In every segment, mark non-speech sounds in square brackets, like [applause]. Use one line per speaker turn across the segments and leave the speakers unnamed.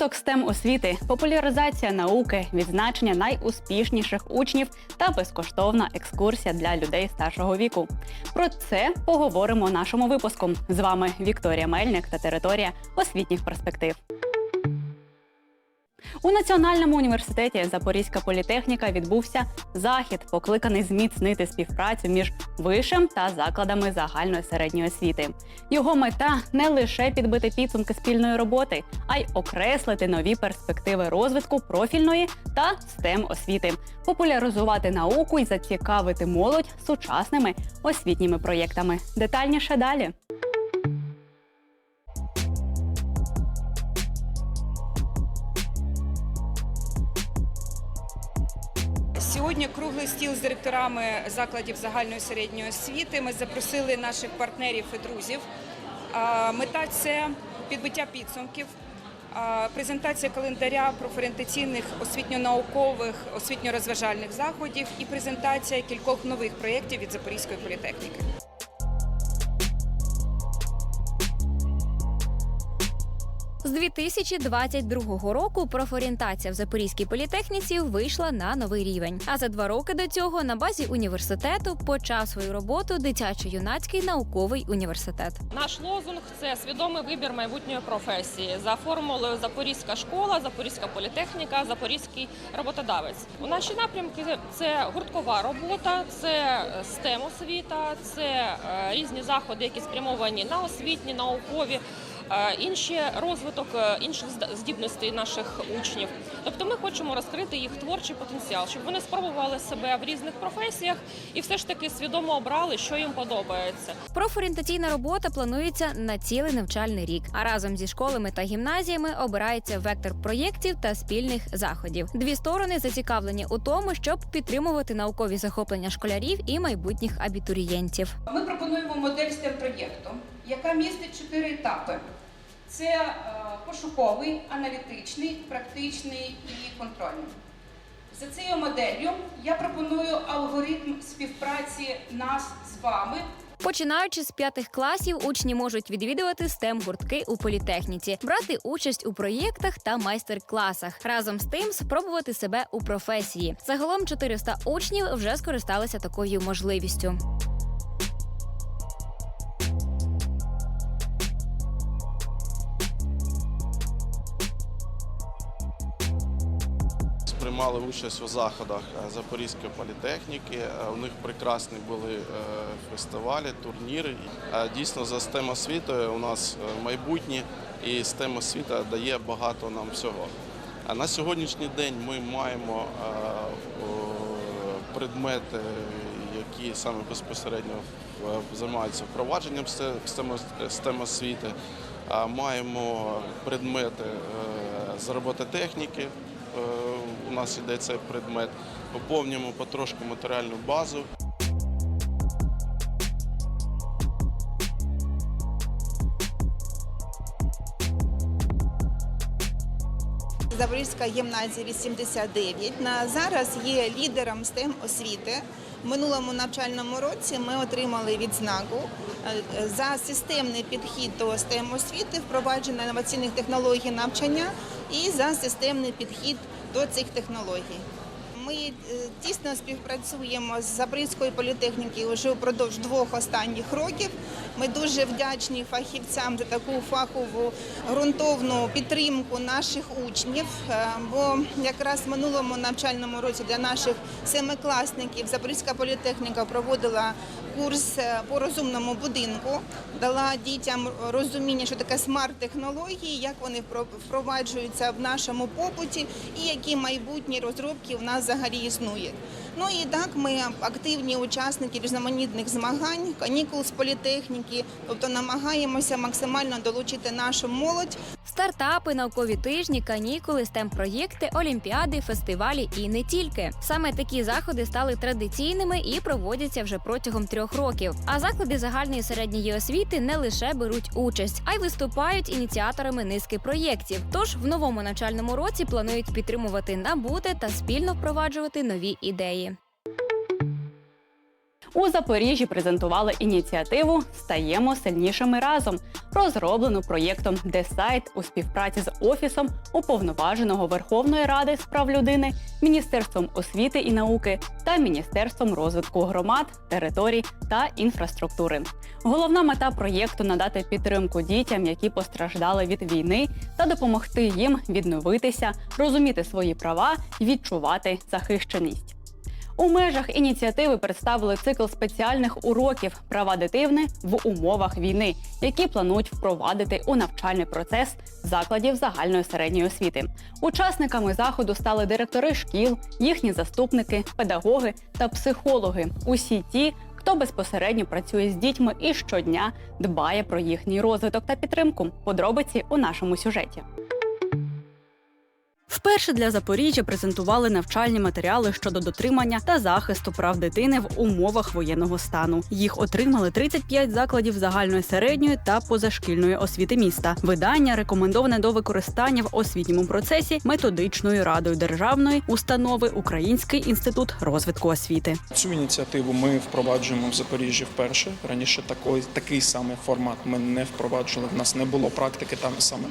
Розвиток STEM освіти, популяризація науки, відзначення найуспішніших учнів та безкоштовна екскурсія для людей старшого віку. Про це поговоримо у нашому випуску. З вами Вікторія Мельник та територія освітніх перспектив. У Національному університеті Запорізька політехніка відбувся захід, покликаний зміцнити співпрацю між вишем та закладами загальної середньої освіти. Його мета не лише підбити підсумки спільної роботи, а й окреслити нові перспективи розвитку профільної та STEM освіти, популяризувати науку і зацікавити молодь сучасними освітніми проєктами. Детальніше далі.
Сьогодні круглий стіл з директорами закладів загальної середньої освіти. Ми запросили наших партнерів і друзів. Мета це підбиття підсумків, презентація календаря профорієнтаційних освітньо-наукових, освітньо-розважальних заходів і презентація кількох нових проєктів від Запорізької політехніки.
З 2022 року профорієнтація в Запорізькій політехніці вийшла на новий рівень. А за два роки до цього на базі університету почав свою роботу дитячо-юнацький науковий університет.
Наш лозунг це свідомий вибір майбутньої професії за формулою Запорізька школа, Запорізька політехніка, Запорізький роботодавець. У наші напрямки це гурткова робота, це STEM освіта, це е, різні заходи, які спрямовані на освітні, наукові. Е, Інші розвиток е, інших здібностей наших учнів, тобто ми хочемо розкрити їх творчий потенціал, щоб вони спробували себе в різних професіях і все ж таки свідомо обрали, що їм подобається.
Профорієнтаційна робота планується на цілий навчальний рік. А разом зі школами та гімназіями обирається вектор проєктів та спільних заходів. Дві сторони зацікавлені у тому, щоб підтримувати наукові захоплення школярів і майбутніх абітурієнтів.
Ми пропонуємо модель STEM проєкту, яка містить чотири етапи: це е, пошуковий, аналітичний, практичний і контрольний. За цією моделлю я пропоную алгоритм співпраці нас з вами
Починаючи з п'ятих класів, учні можуть відвідувати stem гуртки у політехніці, брати участь у проєктах та майстер-класах. Разом з тим спробувати себе у професії. Загалом 400 учнів вже скористалися такою можливістю.
Приймали участь у заходах е, Запорізької політехніки. Е, У них прекрасні були е, фестивалі, турніри. Дійсно, за STEM освітою у нас майбутнє, і STEM освіта дає багато нам всього. А на сьогоднішній день ми маємо предмети, які саме безпосередньо займаються впровадженням STEM освіти. Маємо предмети з робототехніки. Е, У нас іде цей предмет. Поповнюємо потрошку матеріальну базу.
Запорізька гімназія 89 на зараз є лідером STEM освіти. В минулому навчальному році ми отримали відзнаку е, за системний підхід до STEM освіти, впровадження інноваційних технологій навчання і за системний підхід до цих технологій. Ми е, тісно співпрацюємо з Запорізькою політехнікою вже впродовж двох останніх років. Ми дуже вдячні фахівцям за таку фахову ґрунтовну підтримку наших учнів. е, Бо якраз в минулому навчальному році для наших семикласників Запорізька політехніка проводила курс е, по розумному будинку, дала дітям розуміння, що таке смарт-технології, як вони впро- впроваджуються в нашому побуті і які майбутні розробки в нас взагалі існують. Ну і так ми активні учасники різноманітних змагань, канікул з політехніки, тобто намагаємося максимально долучити нашу молодь
Стартапи, наукові тижні, канікули, стем-проєкти, олімпіади, фестивалі і не тільки. Саме такі заходи стали традиційними і проводяться вже протягом трьох років. А заклади загальної середньої освіти не лише беруть участь, а й виступають ініціаторами низки проєктів. Тож в новому навчальному році планують підтримувати набуте та спільно впроваджувати нові ідеї.
У Запоріжжі презентували ініціативу Стаємо сильнішими разом, розроблену проєктом Десайт у співпраці з офісом уповноваженого Верховної Ради з прав людини, Міністерством освіти і науки та Міністерством розвитку громад, територій та інфраструктури. Головна мета проєкту надати підтримку дітям, які постраждали від війни, та допомогти їм відновитися, розуміти свої права і відчувати захищеність. У межах ініціативи представили цикл спеціальних уроків права дитини в умовах війни, які планують впровадити у навчальний процес закладів загальної середньої освіти. Учасниками заходу стали директори шкіл, їхні заступники, педагоги та психологи. Усі ті, хто безпосередньо працює з дітьми і щодня дбає про їхній розвиток та підтримку. Подробиці у нашому сюжеті. Вперше для Запоріжжя презентували навчальні матеріали щодо дотримання та захисту прав дитини в умовах воєнного стану. Їх отримали 35 закладів загальної середньої та позашкільної освіти міста. Видання рекомендоване до використання в освітньому процесі методичною радою державної установи Український інститут розвитку освіти.
Цю ініціативу ми впроваджуємо в Запоріжжі вперше. Раніше такий, такий самий формат ми не впроваджували. В нас не було практики там саме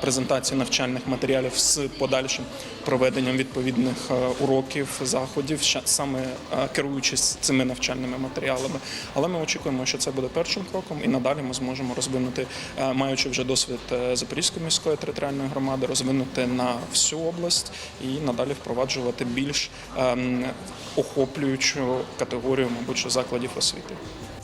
презентації навчальних матеріалів з подальшим проведенням відповідних уроків, заходів, саме керуючись цими навчальними матеріалами. Але ми очікуємо, що це буде першим кроком, і надалі ми зможемо розвинути, маючи вже досвід е, Запорізької міської територіальної громади, розвинути на всю область і надалі впроваджувати більш ем, охоплюючу категорію, мабуть, закладів освіти.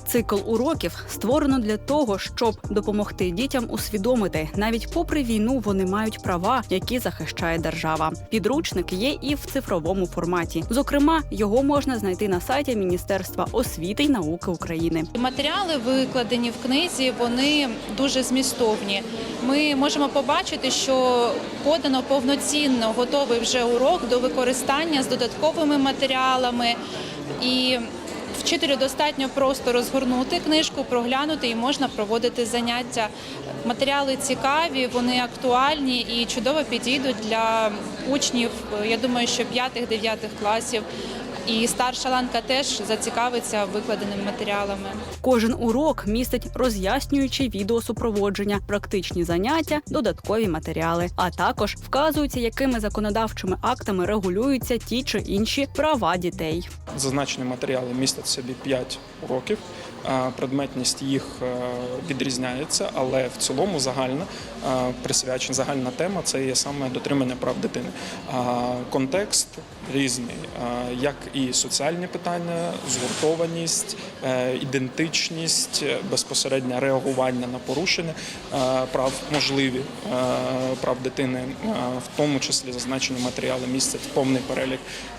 Цикл уроків створено для того, щоб допомогти дітям усвідомити, навіть попри війну вони мають права, які захищає держава. Підручник є і в цифровому форматі. Зокрема, його можна знайти на сайті Міністерства освіти й науки України.
Матеріали, викладені в книзі, вони дуже змістовні. Ми можемо побачити, що подано повноцінно готовий вже урок до використання з додатковими матеріалами. І вчителю достатньо просто розгорнути книжку, проглянути і можна проводити заняття. Матеріали цікаві, вони актуальні і чудово підійдуть для учнів. Я думаю, що 5-9 класів. І старша ланка теж зацікавиться викладеними матеріалами.
Кожен урок містить роз'яснюючі відеосупроводження, практичні заняття, додаткові матеріали, а також вказується, якими законодавчими актами регулюються ті чи інші права дітей.
Зазначені матеріали містять в собі 5 уроків. Предметність їх е, відрізняється, але в цілому загальна е, присвячена загальна тема це є саме дотримання прав дитини. Контекст різний, е, як і соціальні питання, згуртованість, ідентичність, е, безпосереднє реагування на порушення е, прав можливі е, прав дитини, е, в тому числі зазначені матеріали містять повний перелік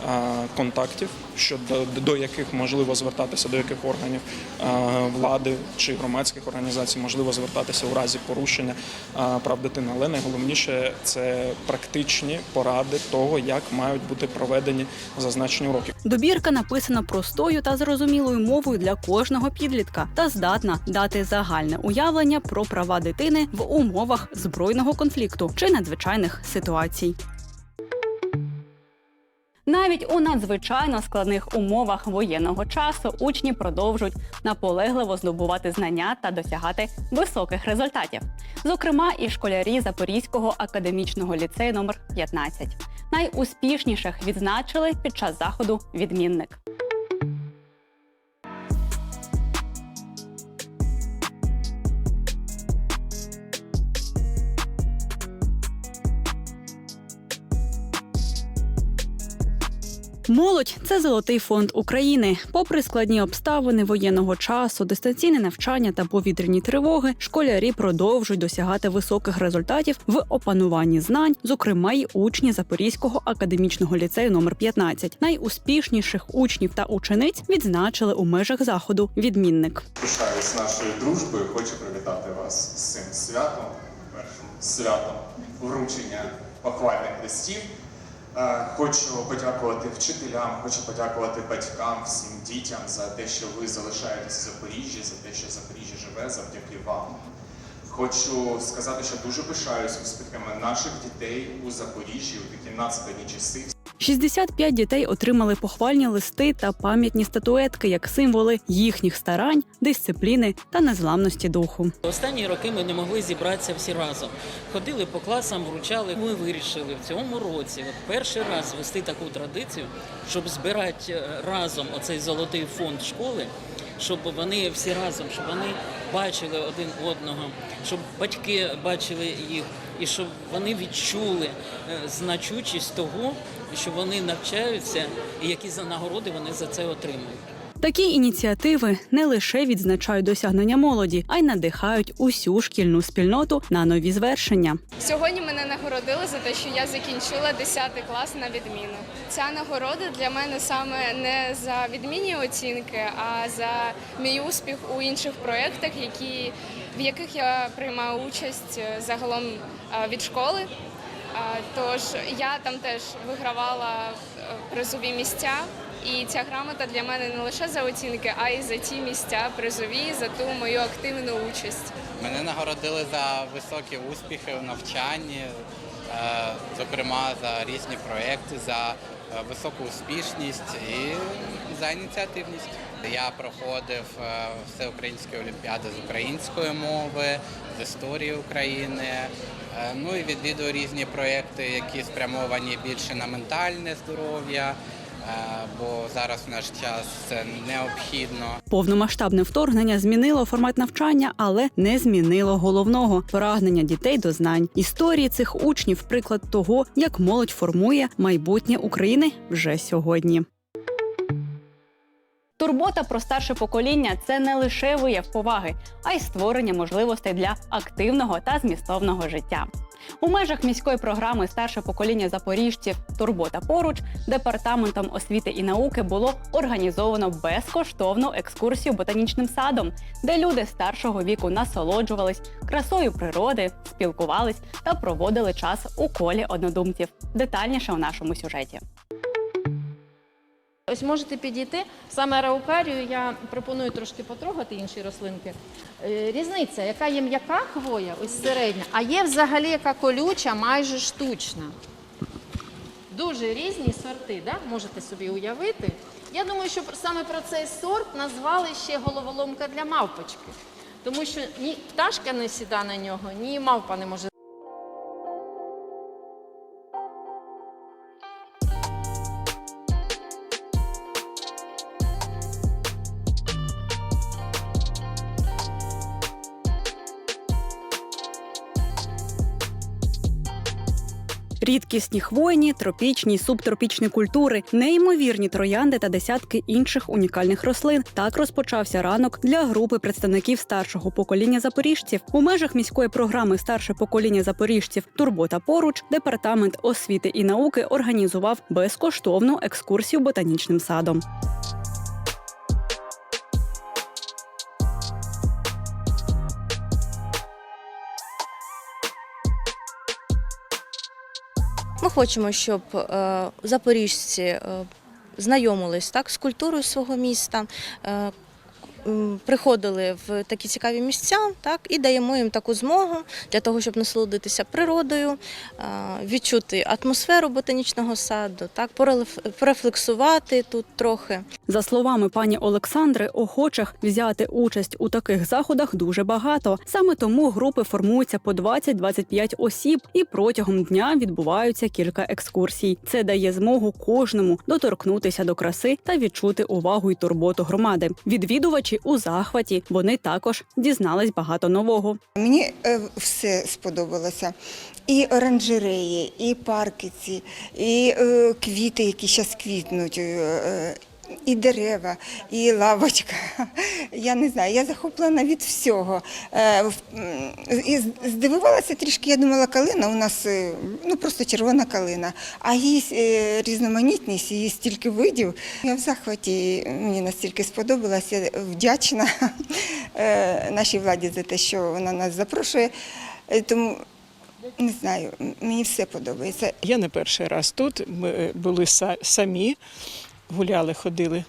е, контактів, щодо до яких можливо звертатися, до яких органів е, влади чи громадських організацій можливо звертатися у разі порушення е, прав дитини. Але найголовніше це практичні поради того, як мають бути проведені зазначені уроки.
Добірка написана простою та зрозумілою мовою для кожного підлітка та здатна дати загальне уявлення про права дитини в умовах збройного конфлікту чи надзвичайних ситуацій. Навіть у надзвичайно складних умовах воєнного часу учні продовжують наполегливо здобувати знання та досягати високих результатів. Зокрема, і школярі Запорізького академічного ліцею номер 15. Найуспішніших відзначили під час заходу відмінник. Молодь це золотий фонд України. Попри складні обставини воєнного часу, дистанційне навчання та повітряні тривоги, школярі продовжують досягати високих результатів в опануванні знань, зокрема й учні Запорізького академічного ліцею номер 15. Найуспішніших учнів та учениць відзначили у межах заходу відмінник.
Пишаюсь нашою дружбою, хочу привітати вас з цим святом, першим святом вручення похвальних листів. Е, Хочу подякувати вчителям, хочу подякувати батькам, всім дітям за те, що ви залишаєтесь в Запоріжжі, за те, що Запоріжжя живе завдяки вам. Хочу сказати, що дуже пишаюсь успіхами наших дітей у Запоріжжі у такі надскладні часи.
65 дітей отримали похвальні листи та пам'ятні статуетки як символи їхніх старань, дисципліни та незламності духу.
Останні роки ми не могли зібратися всі разом. Ходили по класам, вручали. Ми вирішили в цьому році от перший раз вести таку традицію, щоб збирати е, разом оцей золотий фонд школи, щоб вони всі разом, щоб вони бачили один одного, щоб батьки бачили їх, і щоб вони відчули е, значучість того, що вони навчаються, і які за нагороди вони за це отримують.
Такі ініціативи не лише відзначають досягнення молоді, а й надихають усю шкільну спільноту на нові звершення.
Сьогодні мене нагородили за те, що я закінчила 10 клас на відміну. Ця нагорода для мене саме не за відмінні оцінки, а за мій успіх у інших проєктах, які, в яких я приймаю участь е, загалом е, від школи. Тож я там теж вигравала е, призові місця. І ця грамота для мене не лише за оцінки, а й за ті місця призові, за ту мою активну участь.
Мене нагородили за високі успіхи в навчанні, е, зокрема за різні проекти, за високу успішність і за ініціативність. Я проходив е, всеукраїнські олімпіади з української мови, з історії України. е, Ну і відвідую різні проекти, які спрямовані більше на ментальне здоров'я, е, бо зараз в наш час це необхідно.
Повномасштабне вторгнення змінило формат навчання, але не змінило головного прагнення дітей до знань. Історії цих учнів приклад того, як молодь формує майбутнє України вже сьогодні. Турбота про старше покоління це не лише вияв поваги, а й створення можливостей для активного та змістовного життя. У межах міської програми Старше покоління запоріжців Турбота поруч департаментом освіти і науки було організовано безкоштовну екскурсію ботанічним садом, де люди старшого віку насолоджувались красою природи, спілкувались та проводили час у колі однодумців. Детальніше у нашому сюжеті.
Ось можете підійти. Саме раукарію я пропоную трошки потрогати інші рослинки. Е, Різниця, яка є м'яка хвоя, ось середня, а є взагалі яка колюча, майже штучна. Дуже різні сорти, да? можете собі уявити. Я думаю, що саме про цей сорт назвали ще головоломка для мавпочки. Тому що ні пташка не сіда на нього, ні мавпа не може
Рідкісні хвойні, тропічні, й субтропічні культури, неймовірні троянди та десятки інших унікальних рослин. Так розпочався ранок для групи представників старшого покоління запоріжців. У межах міської програми Старше покоління запоріжців Турбота поруч департамент освіти і науки організував безкоштовну екскурсію ботанічним садом.
Ми хочемо, щоб е, запоріжці е, знайомились так з культурою свого міста. Приходили в такі цікаві місця, так і даємо їм таку змогу для того, щоб насолодитися природою, відчути атмосферу ботанічного саду, так порефлексувати тут трохи.
За словами пані Олександри, охочих взяти участь у таких заходах дуже багато. Саме тому групи формуються по 20-25 осіб, і протягом дня відбуваються кілька екскурсій. Це дає змогу кожному доторкнутися до краси та відчути увагу й турботу громади. Відвідувачі у захваті вони також дізнались багато нового.
Мені е, все сподобалося. І оранжереї, і паркиці, і е, квіти, які зараз квітнуть, е, і дерева, і лавочка. Я не знаю, я захоплена від всього. Е, І здивувалася трішки, я думала, калина у нас е, ну, просто червона калина, а її е, різноманітність, її стільки видів. Я в захваті, мені настільки сподобалася, вдячна е, нашій владі за те, що вона нас запрошує. Тому не знаю, мені все подобається.
Я не перший раз тут. Ми були самі, гуляли, ходили.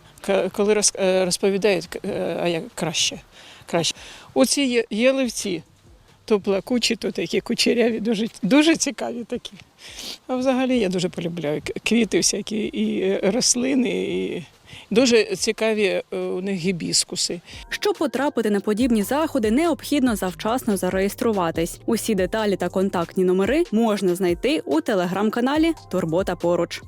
Коли е, розповідають, е, а як краще. краще. Оці єливці, то плакучі, то такі кучеряві, дуже, дуже цікаві такі. А взагалі я дуже полюбляю квіти всякі, і е, рослини, і дуже цікаві у них гібіскуси.
Щоб потрапити на подібні заходи, необхідно завчасно зареєструватись. Усі деталі та контактні номери можна знайти у телеграм-каналі Турбота поруч.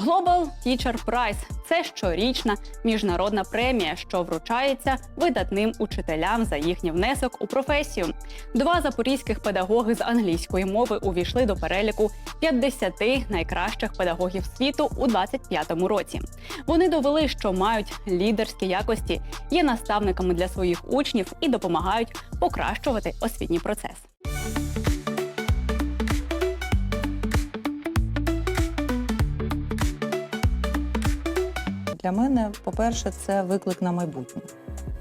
Global Teacher Prize – це щорічна міжнародна премія, що вручається видатним учителям за їхній внесок у професію. Два запорізьких педагоги з англійської мови увійшли до переліку 50 найкращих педагогів світу у 25-му році. Вони довели, що мають лідерські якості, є наставниками для своїх учнів і допомагають покращувати освітній процес.
Для мене, по-перше, це виклик на майбутнє,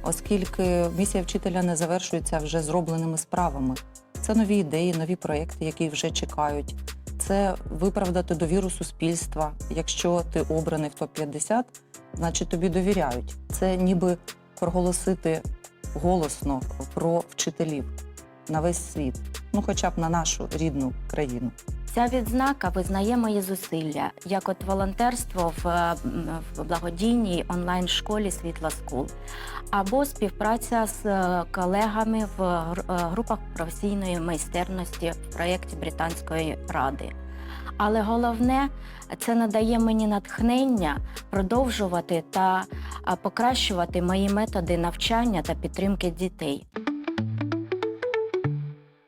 оскільки місія вчителя не завершується вже зробленими справами. Це нові ідеї, нові проекти, які вже чекають. Це виправдати довіру суспільства. Якщо ти обраний в топ-50, значить тобі довіряють. Це ніби проголосити голосно про вчителів на весь світ, ну хоча б на нашу рідну країну.
Ця відзнака визнає мої зусилля, як от волонтерство в, е, в благодійній онлайн-школі Світла Скул, або співпраця з е, колегами в е, групах професійної майстерності в проєкті Британської ради. Але головне, це надає мені натхнення продовжувати та покращувати мої методи навчання та підтримки дітей.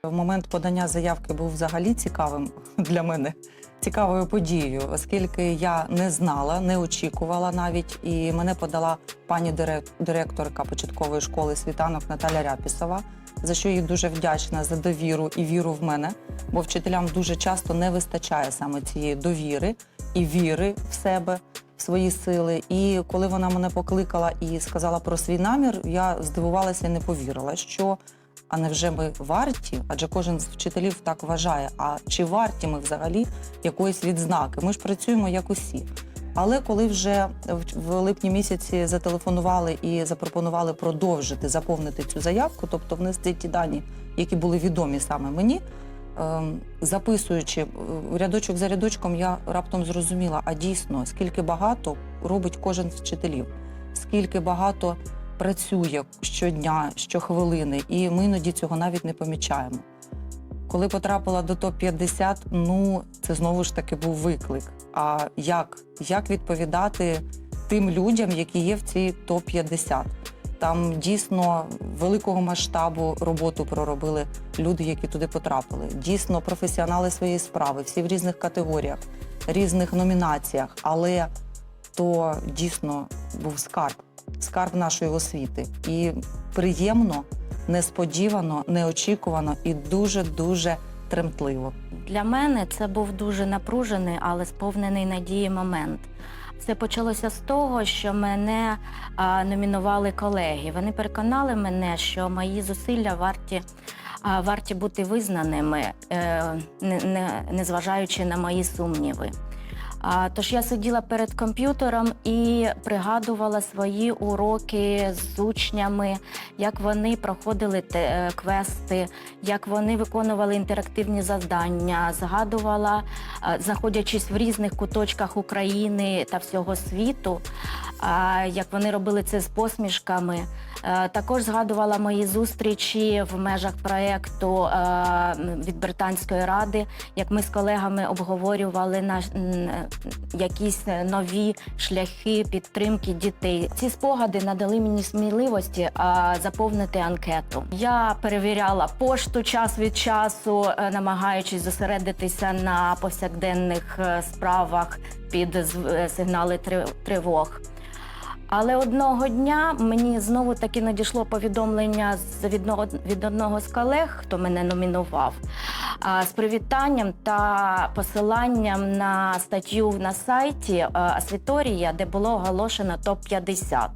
Момент подання заявки був взагалі цікавим [laughs] для мене, цікавою подією, оскільки я не знала, не очікувала навіть, і мене подала пані дирек- директорка початкової школи світанок Наталя Ряпісова, за що їй дуже вдячна за довіру і віру в мене, бо вчителям дуже часто не вистачає саме цієї довіри і віри в себе. в Свої сили, і коли вона мене покликала і сказала про свій намір, я здивувалася і не повірила, що а невже ми варті? Адже кожен з вчителів так вважає. А чи варті ми взагалі якоїсь відзнаки? Ми ж працюємо як усі. Але коли вже в- липні місяці зателефонували і запропонували продовжити заповнити цю заявку, тобто внести ті дані, які були відомі саме мені, ем, записуючи е, рядочок за рядочком, я раптом зрозуміла, а дійсно, скільки багато робить кожен з вчителів, скільки багато працює щодня, щохвилини, і ми іноді цього навіть не помічаємо. Коли потрапила до топ-50, ну це знову ж таки був виклик. А як? Як відповідати тим людям, які є в цій топ-50? Там дійсно великого масштабу роботу проробили люди, які туди потрапили. Дійсно професіонали своєї справи, всі в різних категоріях, різних номінаціях. Але то дійсно був скарб, скарб нашої освіти. І приємно, несподівано, неочікувано і дуже дуже тремтливо.
Для мене це був дуже напружений, але сповнений надії момент. Це почалося з того, що мене а, номінували колеги. Вони переконали мене, що мої зусилля варті, а, варті бути визнаними, е, не, не, незважаючи на мої сумніви. А, тож я сиділа перед комп'ютером і пригадувала свої уроки з учнями, як вони проходили те, е, квести, як вони виконували інтерактивні завдання, згадувала, знаходячись в різних куточках України та всього світу, як вони робили це з посмішками. Е, Також згадувала мої зустрічі в межах проєкту е, від Британської ради, як ми з колегами обговорювали наш м, якісь нові шляхи підтримки дітей. Ці спогади надали мені сміливості заповнити анкету. Я перевіряла пошту час від часу, е, намагаючись зосередитися на повсякденних е, справах під е, сигнали три- тривог. Але одного дня мені знову таки надійшло повідомлення з від одного, з колег, хто мене номінував, з привітанням та посиланням на статтю на сайті е, Асвіторія, де було оголошено топ-50.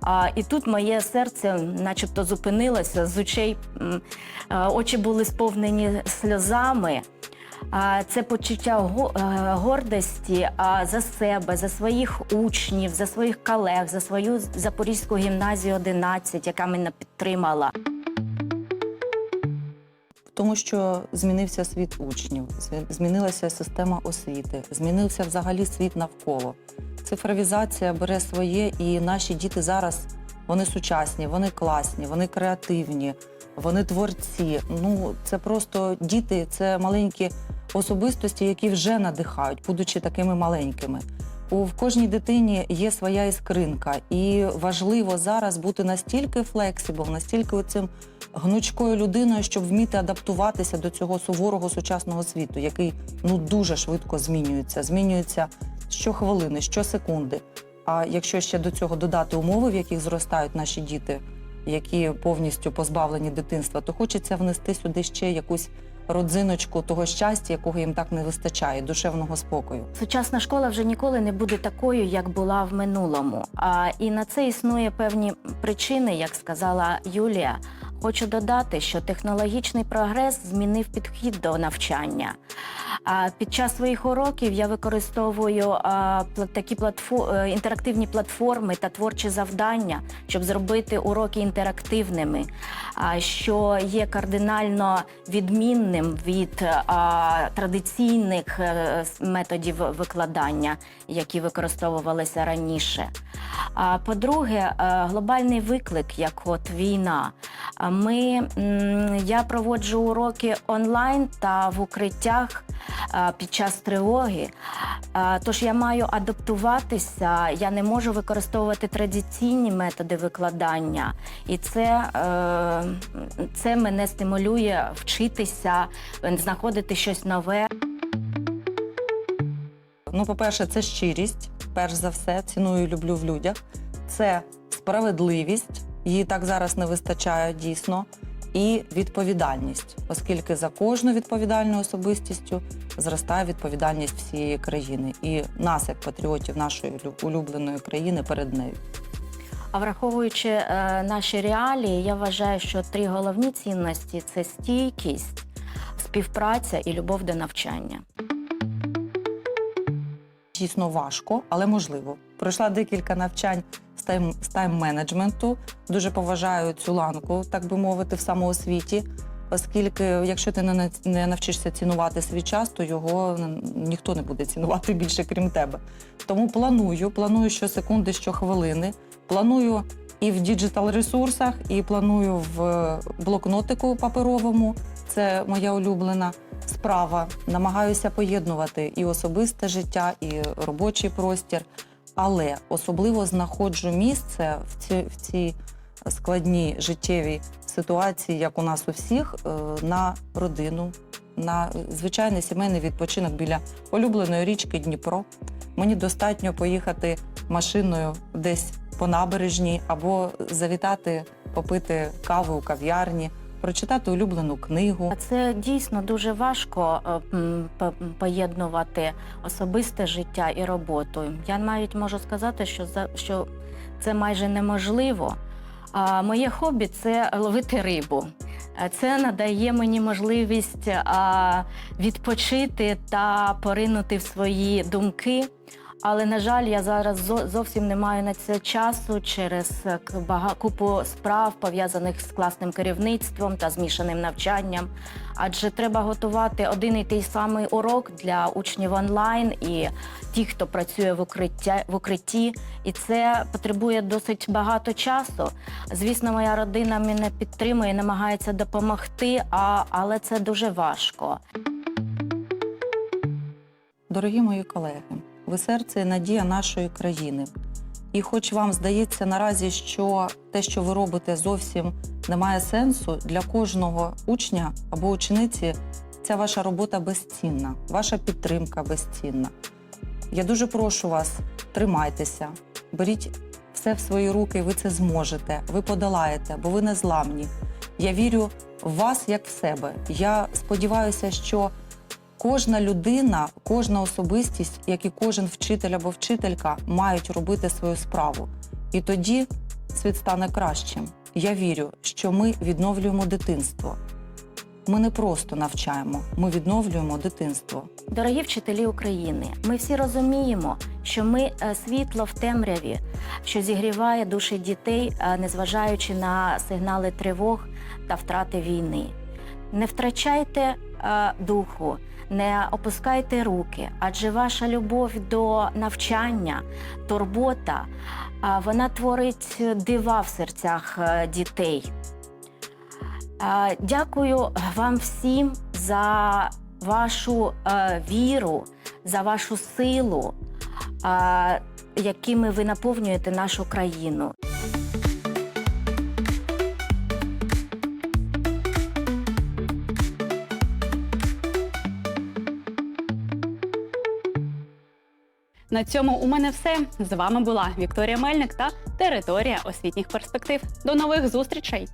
А, І тут моє серце, начебто, зупинилося з очей, е, очі були сповнені сльозами. Це почуття е, гордості за себе, за своїх учнів, за своїх колег, за свою Запорізьку гімназію 11, яка мене підтримала.
Тому що змінився світ учнів, змінилася система освіти, змінився взагалі світ навколо. Цифровізація бере своє, і наші діти зараз вони сучасні, вони класні, вони креативні, вони творці. Ну це просто діти, це маленькі особистості, які вже надихають, будучи такими маленькими. У в кожній дитині є своя іскринка, і важливо зараз бути настільки флексибл, настільки цим гнучкою людиною, щоб вміти адаптуватися до цього суворого сучасного світу, який ну дуже швидко змінюється. Змінюється щохвилини, щосекунди. А якщо ще до цього додати умови, в яких зростають наші діти, які повністю позбавлені дитинства, то хочеться внести сюди ще якусь родзиночку того щастя, якого їм так не вистачає, душевного спокою.
Сучасна школа вже ніколи не буде такою, як була в минулому. А і на це існує певні причини, як сказала Юлія. Хочу додати, що технологічний прогрес змінив підхід до навчання. А під час своїх уроків я використовую такі платфо- е, інтерактивні платформи та творчі завдання, щоб зробити уроки інтерактивними, що є кардинально відмінним від а, традиційних е, методів викладання, які використовувалися раніше. А по-друге, е, глобальний виклик, як от війна. Ми, я проводжу уроки онлайн та в укриттях під час тривоги. Тож я маю адаптуватися, я не можу використовувати традиційні методи викладання, і це, е, це мене стимулює вчитися, знаходити щось нове.
Ну, по-перше, це щирість, перш за все, ціную і люблю в людях. Це справедливість, її так зараз не вистачає дійсно, і відповідальність, оскільки за кожну відповідальною особистістю зростає відповідальність всієї країни і нас, як патріотів нашої лю- улюбленої країни, перед нею.
А враховуючи е, наші реалії, я вважаю, що три головні цінності це стійкість, співпраця і любов до навчання.
Дійсно важко, але можливо. Пройшла декілька навчань з тайм, з тайм-менеджменту. Дуже поважаю цю ланку, так би мовити, в самоосвіті. Оскільки, якщо ти не, навчишся цінувати свій час, то його ніхто не буде цінувати [laughs] більше, крім тебе. Тому планую, планую щосекунди, щохвилини. Планую і в діджитал-ресурсах, і планую в блокнотику паперовому. Це моя улюблена справа. Намагаюся поєднувати і особисте життя, і робочий простір. Але особливо знаходжу місце в ці, в цій складній життєвій ситуації, як у нас у всіх, е, на родину, на звичайний сімейний відпочинок біля улюбленої річки Дніпро. Мені достатньо поїхати машиною десь по набережній або завітати, попити каву у кав'ярні, прочитати улюблену книгу.
Це дійсно дуже важко е, поєднувати особисте життя і роботу. Я навіть можу сказати, що за що це майже неможливо. А моє хобі це ловити рибу. Е, Це надає мені можливість відпочити та поринути в свої думки. Але на жаль, я зараз зовсім не маю на це часу через е, купу справ пов'язаних з класним керівництвом та змішаним навчанням. Адже треба готувати один і той самий урок для учнів онлайн і ті, хто працює в укриття в укритті, і це потребує досить багато часу. Звісно, моя родина мене підтримує, намагається допомогти, а, але це дуже важко.
Дорогі мої колеги, ви серце і надія нашої країни. І хоч вам здається наразі, що те, що ви робите, зовсім не має сенсу, для кожного учня або учениці ця ваша робота безцінна, ваша підтримка безцінна. Я дуже прошу вас, тримайтеся, беріть все в свої руки, ви це зможете, ви подолаєте, бо ви не зламні. Я вірю в вас як в себе. Я сподіваюся, що Кожна людина, кожна особистість, як і кожен вчитель або вчителька, мають робити свою справу. І тоді світ стане кращим. Я вірю, що ми відновлюємо дитинство. Ми не просто навчаємо, ми відновлюємо дитинство.
Дорогі вчителі України, ми всі розуміємо, що ми е, світло в темряві, що зігріває душі дітей, е, незважаючи на сигнали тривог та втрати війни. не втрачайте е, духу, не опускайте руки, адже ваша любов до навчання, турбота, вона творить дива в серцях е, дітей. Дякую вам всім за вашу е, віру, за вашу силу, якими ви наповнюєте нашу країну.
На цьому у мене все. З вами була Вікторія Мельник та територія освітніх перспектив. До нових зустрічей!